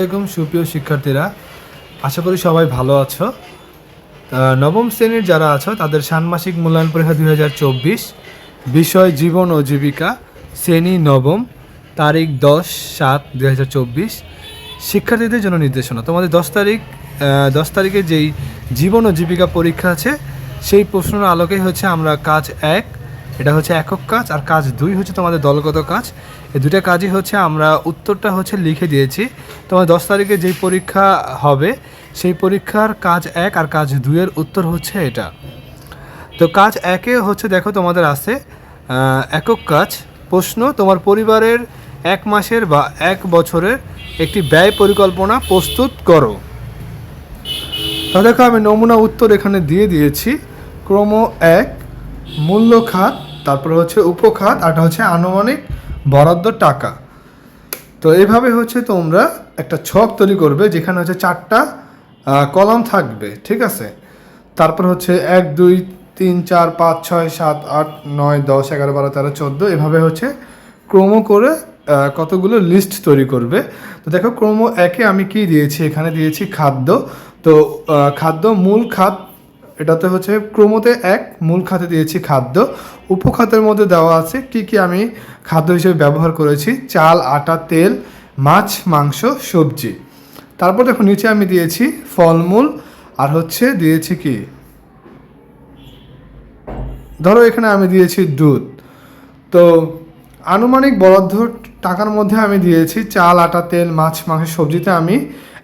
আসসালামাইকুম সুপ্রিয় শিক্ষার্থীরা। আশা করি সবাই ভালো আছো। নবম শ্রেণির যারা আছো, তাদের ষান্মাসিক মূল্যায়ন পরীক্ষা দুই হাজার চব্বিশ, বিষয় জীবন ও জীবিকা, শ্রেণি নবম, তারিখ দশ সাত দুই হাজার চব্বিশ। শিক্ষার্থীদের জন্য নির্দেশনা। তোমাদের দশ তারিখ দশ তারিখে যেই জীবন ও জীবিকা পরীক্ষা আছে, সেই প্রশ্নের আলোকেই হচ্ছে আমরা কাজ এক এটা হচ্ছে একক কাজ, আর কাজ দুই হচ্ছে তোমাদের দলগত কাজ। এই দুটা কাজই হচ্ছে, আমরা উত্তরটা হচ্ছে লিখে দিয়েছি। তোমার দশ তারিখে যেই পরীক্ষা হবে, সেই পরীক্ষার কাজ এক আর কাজ দুইয়ের উত্তর হচ্ছে এটা। তো কাজ একে হচ্ছে, দেখো তোমাদের আছে একক কাজ। প্রশ্ন, তোমার পরিবারের এক মাসের বা এক বছরের একটি ব্যয় পরিকল্পনা প্রস্তুত করো। তা দেখো আমি নমুনা উত্তর এখানে দিয়ে দিয়েছি। ক্রম এক, মূল্য খাত তারপরে হচ্ছে উপখাত, আর হচ্ছে আনুমানিক বরাদ্দ টাকা। তো এইভাবে হচ্ছে তোমরা একটা ছক তৈরি করবে যেখানে হচ্ছে চারটা কলাম থাকবে, ঠিক আছে? তারপর হচ্ছে এক, দুই, তিন, চার, পাঁচ, ছয়, সাত, আট, নয়, দশ, এগারো, বারো, তেরো, চোদ্দ, এভাবে হচ্ছে ক্রম করে কতগুলো লিস্ট তৈরি করবে। তো দেখো ক্রম একে আমি কি দিয়েছি? এখানে দিয়েছি খাদ্য। তো খাদ্য মূল খাত এটাতে হচ্ছে ক্রমতে এক মূল খাতে দিয়েছি খাদ্য। উপখাতের মধ্যে দেওয়া আছে কি কি আমি খাদ্য হিসেবে ব্যবহার করেছি। চাল, আটা, তেল, মাছ, মাংস, সবজি। তারপর দেখো নিচে আমি দিয়েছি ফলমূল আর হচ্ছে দিয়েছি কি? ধরো এখানে আমি দিয়েছি দুধ। তো আনুমানিক বরাদ্দ টাকার মধ্যে আমি দিয়েছি চাল, আটা, তেল, মাছ, মাংস, সবজিতে আমি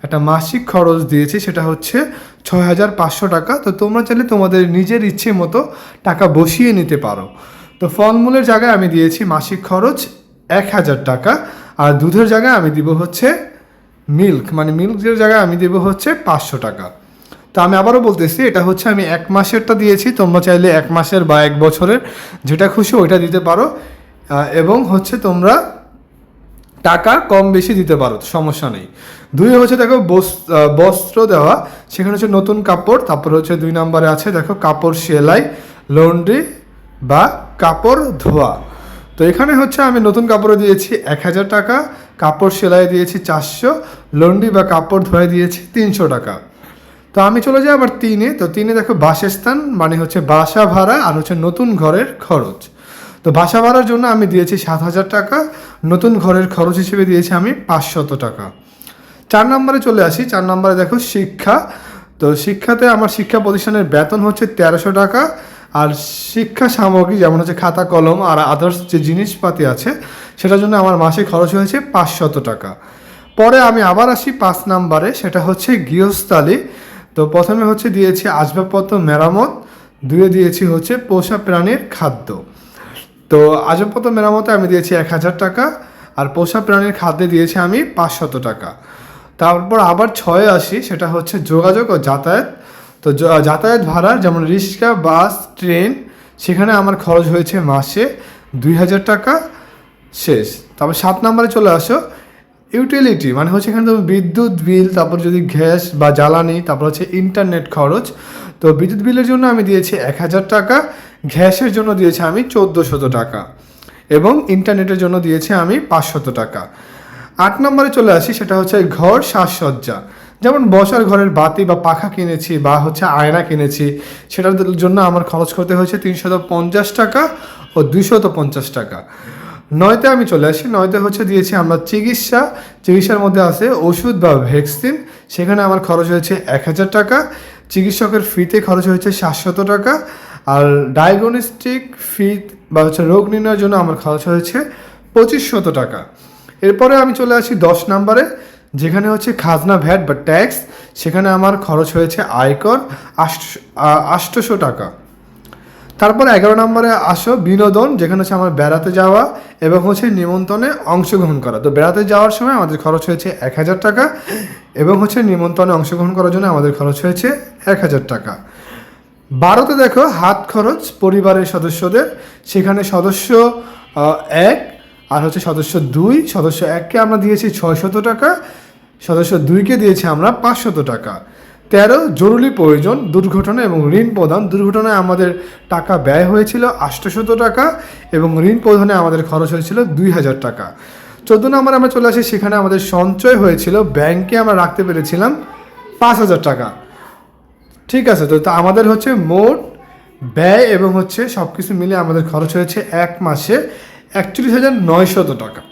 একটা মাসিক খরচ দিয়েছি। সেটা হচ্ছে ছয় হাজার পাঁচশো টাকা, তো তোমরা চাইলে তোমাদের নিজের ইচ্ছে মতো টাকা বসিয়ে নিতে পারো। তো ফলমূলের জায়গায় আমি দিয়েছি মাসিক খরচ এক হাজার টাকা, আর দুধের জায়গায় আমি দিব হচ্ছে মিল্ক মানে মিল্কের জায়গায় আমি দেবো হচ্ছে পাঁচশো টাকা। তো আমি আবারও বলতেছি, এটা হচ্ছে আমি এক মাসেরটা দিয়েছি, তোমরা চাইলে এক মাসের বা এক বছরের, যেটা খুশি ওইটা দিতে পারো। এবং হচ্ছে তোমরা টাকা কম বেশি দিতে পারো, সমস্যা নেই। দুই হচ্ছে দেখো বস- বস্ত্র দেওয়া, সেখানে হচ্ছে নতুন কাপড়, তারপর হচ্ছে দুই নম্বরে আছে দেখো কাপড় সেলাই, লন্ড্রি বা কাপড় ধোয়া। তো এখানে হচ্ছে আমি নতুন কাপড়ে দিয়েছি এক হাজার টাকা, কাপড় সেলাই দিয়েছি চারশো, লন্ড্রি বা কাপড় ধোয়া দিয়েছি তিনশো টাকা। তো আমি চলে যাই আবার তিনে, তো তিনে দেখো বাসস্থান মানে হচ্ছে বাসা ভাড়া আর হচ্ছে নতুন ঘরের খরচ। তো বাসা ভাড়ার জন্য আমি দিয়েছি সাত হাজার টাকা, নতুন ঘরের খরচ হিসেবে দিয়েছি আমি পাঁচশত টাকা। চার নম্বরে চলে আসি, চার নম্বরে দেখো শিক্ষা। তো শিক্ষাতে আমার শিক্ষা প্রতিষ্ঠানের বেতন হচ্ছে তেরোশো টাকা, আর শিক্ষা সামগ্রী যেমন হচ্ছে খাতা, কলম আর আদার্স যে জিনিসপাতি আছে, সেটার জন্য আমার মাসে খরচ হয়েছে পাঁচশত টাকা। পরে আমি আবার আসি পাঁচ নাম্বারে, সেটা হচ্ছে গৃহস্থালী। তো প্রথমে হচ্ছে দিয়েছি আসবাবপত্র, মেরামত। দুয়ে দিয়েছি হচ্ছে পোষা প্রাণীর খাদ্য। তো আসবাবপত্র মেরামতে আমি দিয়েছি এক হাজার টাকা, আর পোষা প্রাণীর খাদ্যে দিয়েছি আমি পাঁচশত টাকা। তারপর আবার ছয়ে আসি, সেটা হচ্ছে যোগাযোগ ও যাতায়াত। তো যাতায়াত ভাড়া যেমন রিক্সা, বাস, ট্রেন, সেখানে আমার খরচ হয়েছে মাসে দুই হাজার টাকা শেষ। তারপর সাত নম্বরে চলে আসো ইউটিলিটি মানে হচ্ছে এখানে তো বিদ্যুৎ বিল, তারপর যদি গ্যাস বা জ্বালানি, তারপর হচ্ছে ইন্টারনেট খরচ। তো বিদ্যুৎ বিলের জন্য আমি দিয়েছি এক হাজার টাকা গ্যাসের জন্য দিয়েছি আমি চোদ্দোশত টাকা এবং ইন্টারনেটের জন্য দিয়েছি আমি পাঁচশত টাকা। আট নম্বরে চলে আসি, সেটা হচ্ছে ঘর সাজসজ্জা। যেমন বসার ঘরের বাতি বা পাখা কিনেছি বা হচ্ছে আয়না কিনেছি, সেটার জন্য আমার খরচ করতে হয়েছে তিনশত পঞ্চাশ টাকা ও দুইশত পঞ্চাশ টাকা। নয়তে আমি চলে আসি, নয়তে হচ্ছে দিয়েছি আমরা চিকিৎসা। চিকিৎসার মধ্যে আছে ওষুধ বা ভ্যাকসিন, সেখানে আমার খরচ হয়েছে এক হাজার টাকা। চিকিৎসকের ফিতে খরচ হয়েছে সাতশত টাকা। আর ডায়াগনস্টিক ফি বা হচ্ছে রোগ নির্ণয়ের জন্য আমার খরচ হয়েছে পঁচিশশত টাকা। এরপরে আমি চলে আসি দশ নম্বরে, যেখানে হচ্ছে খাজনা ভ্যাট বা ট্যাক্স সেখানে আমার খরচ হয়েছে আয়কর আষ্টশো টাকা। তারপর এগারো নম্বরে আসো বিনোদন, যেখানে হচ্ছে আমার বেড়াতে যাওয়া এবং হচ্ছে নিমন্ত্রণে অংশগ্রহণ করা। তো বেড়াতে যাওয়ার সময় আমাদের খরচ হয়েছে এক হাজার টাকা এবং হচ্ছে নিমন্ত্রণে অংশগ্রহণ করার জন্য আমাদের খরচ হয়েছে এক হাজার টাকা। বারোতে দেখো হাত খরচ পরিবারের সদস্যদের, সেখানে সদস্য এক, আর হচ্ছে সদস্য দুই, সদস্য এককে আমরা দিয়েছি ছয়শত টাকা, সদস্য দুইকে দিয়েছি আমরা পাঁচশত টাকা। তেরো, জরুরি প্রয়োজন, দুর্ঘটনা এবং ঋণ প্রদান। দুর্ঘটনায় আমাদের টাকা ব্যয় হয়েছিল আষ্টশত টাকা এবং ঋণ প্রদানে আমাদের খরচ হয়েছিল দুই হাজার টাকা। চোদ্দ নম্বরে আমরা চলে আসি, সেখানে আমাদের সঞ্চয় হয়েছিল, ব্যাংকে আমরা রাখতে পেরেছিলাম পাঁচ হাজার টাকা। ঠিক আছে, তো আমাদের হচ্ছে মোট ব্যয় এবং হচ্ছে সব কিছু মিলে আমাদের খরচ হয়েছে এক মাসে একচল্লিশ হাজার নয়শত টাকা।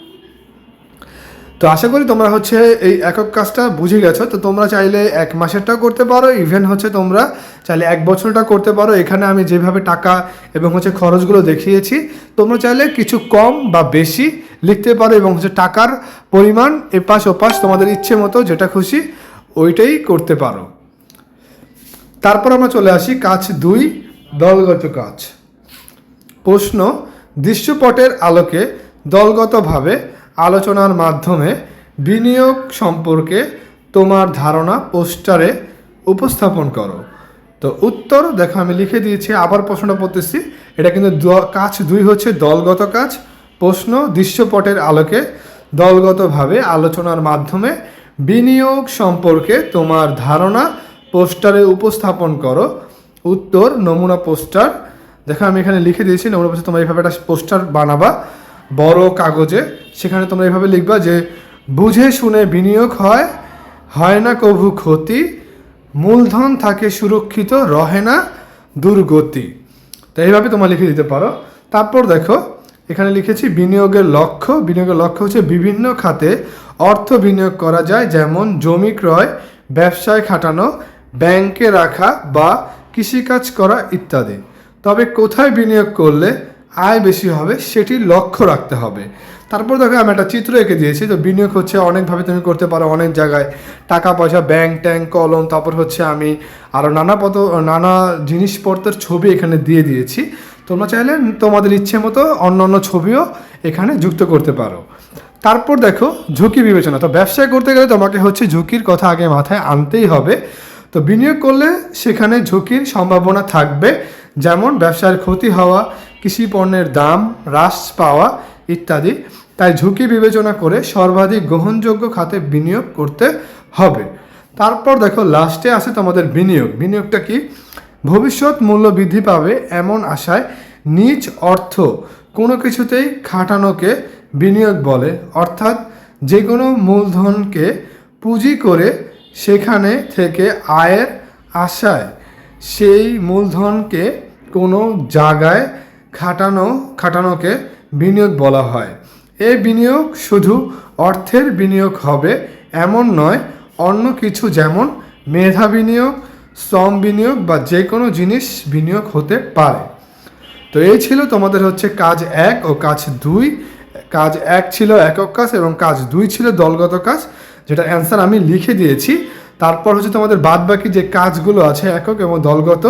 তো আশা করি তোমরা হচ্ছে এই একক কাজটা বুঝে গেছো, তো তোমরা চাইলে এক মাসেরটাও করতে পারো ইভেন হচ্ছে তোমরা চাইলে এক বছরটা করতে পারো। এখানে আমি যেভাবে টাকা এবং হচ্ছে খরচগুলো দেখিয়েছি, তোমরা চাইলে কিছু কম বা বেশি লিখতে পারো এবং হচ্ছে টাকার পরিমাণ এপাশ ওপাশ তোমাদের ইচ্ছে মতো যেটা খুশি ওইটাই করতে পারো। তারপর আমরা চলে আসি কাজ দুই, দলগত কাজ। প্রশ্ন, দৃশ্যপটের আলোকে দলগতভাবে আলোচনার মাধ্যমে বিনিয়োগ সম্পর্কে তোমার ধারণা পোস্টারে উপস্থাপন করো। তো উত্তর, দেখো আমি লিখে দিয়েছি, আবার প্রশ্নটা পড়তেছি। এটা কিন্তু কাজ দুই হচ্ছে দলগত কাজ। প্রশ্ন, দৃশ্যপটের আলোকে দলগতভাবে আলোচনার মাধ্যমে বিনিয়োগ সম্পর্কে তোমার ধারণা পোস্টারে উপস্থাপন করো। উত্তর, নমুনা পোস্টার। দেখো, আমি এখানে লিখে দিয়েছি, নমুনা পোস্টার, তোমরা এইভাবে একটা পোস্টার বানাবা বড় কাগজে। সেখানে তোমরা এইভাবে লিখবা যে, বুঝে শুনে বিনিয়োগ হয় হয় না কভু ক্ষতি, মূলধন থাকে সুরক্ষিত, রহে না দুর্গতি। তো এইভাবে তোমরা লিখে দিতে পারো। তারপর দেখো, এখানে লিখেছি, বিনিয়োগের লক্ষ্য। বিনিয়োগের লক্ষ্য হচ্ছে বিভিন্ন খাতে অর্থ বিনিয়োগ করা যায়, যেমন জমি ক্রয়, ব্যবসায় খাটানো ব্যাংকে রাখা বা কৃষিকাজ করা ইত্যাদি। তবে কোথায় বিনিয়োগ করলে আয় বেশি হবে সেটি লক্ষ্য রাখতে হবে। তারপর দেখো আমি একটা চিত্র এঁকে দিয়েছি, তো বিনিয়োগ হচ্ছে অনেকভাবে তুমি করতে পারো অনেক জায়গায়। টাকা পয়সা, ব্যাংক ট্যাঙ্ক কলম, তারপর হচ্ছে আমি আরও নানা পদ, নানা জিনিসপত্রের ছবি এখানে দিয়ে দিয়েছি। তোমরা চাইলে তোমাদের ইচ্ছে মতো অন্য অন্য ছবিও এখানে যুক্ত করতে পারো। তারপর দেখো ঝুঁকি বিবেচনা, তো ব্যবসা করতে গেলে তোমাকে হচ্ছে ঝুঁকির কথা আগে মাথায় আনতেই হবে। তো বিনিয়োগ করলে সেখানে ঝুঁকির সম্ভাবনা থাকবে, যেমন ব্যবসার ক্ষতি হওয়া, কৃষি পণ্যের দাম হ্রাস পাওয়া ইত্যাদি। তাই ঝুঁকি বিবেচনা করে সর্বাধিক গ্রহণযোগ্য খাতে বিনিয়োগ করতে হবে। তারপর দেখো লাস্টে আছে তোমাদের বিনিয়োগ। বিনিয়োগটা কি? ভবিষ্যৎ মূল্য বৃদ্ধি পাবে এমন আশায় নিজ অর্থ কোনো কিছুতেই খাটানোকে বিনিয়োগ বলে। অর্থাৎ যে কোনো মূলধনকে পুঁজি করে সেখানে থেকে আয়ের আশায় সেই মূলধনকে কোনো জায়গায় খাটানো, খাটানোকে বিনিয়োগ বলা হয়। এই বিনিয়োগ শুধু অর্থের বিনিয়োগ হবে এমন নয়, অন্য কিছু যেমন মেধা বিনিয়োগ, শ্রম বিনিয়োগ বা যে কোনো জিনিস বিনিয়োগ হতে পারে। তো এই ছিল তোমাদের হচ্ছে কাজ এক ও কাজ দুই। কাজ এক ছিল একক কাজ এবং কাজ দুই ছিল দলগত কাজ। যেটা অ্যান্সার আমি লিখে দিয়েছি, তারপর হচ্ছে তোমাদের বাদ বাকি যে কাজগুলো আছে একক এবং দলগত,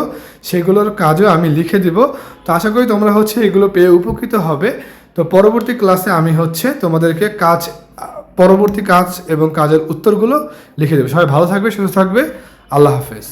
সেগুলোর কাজও আমি লিখে দিব। তো আশা করি তোমরা হচ্ছে এগুলো পেয়ে উপকৃত হবে। তো পরবর্তী ক্লাসে আমি হচ্ছে তোমাদেরকে কাজ, পরবর্তী কাজ এবং কাজের উত্তরগুলো লিখে দেবে। সবাই ভালো থাকবে, সুস্থ থাকবে। আল্লাহ হাফেজ।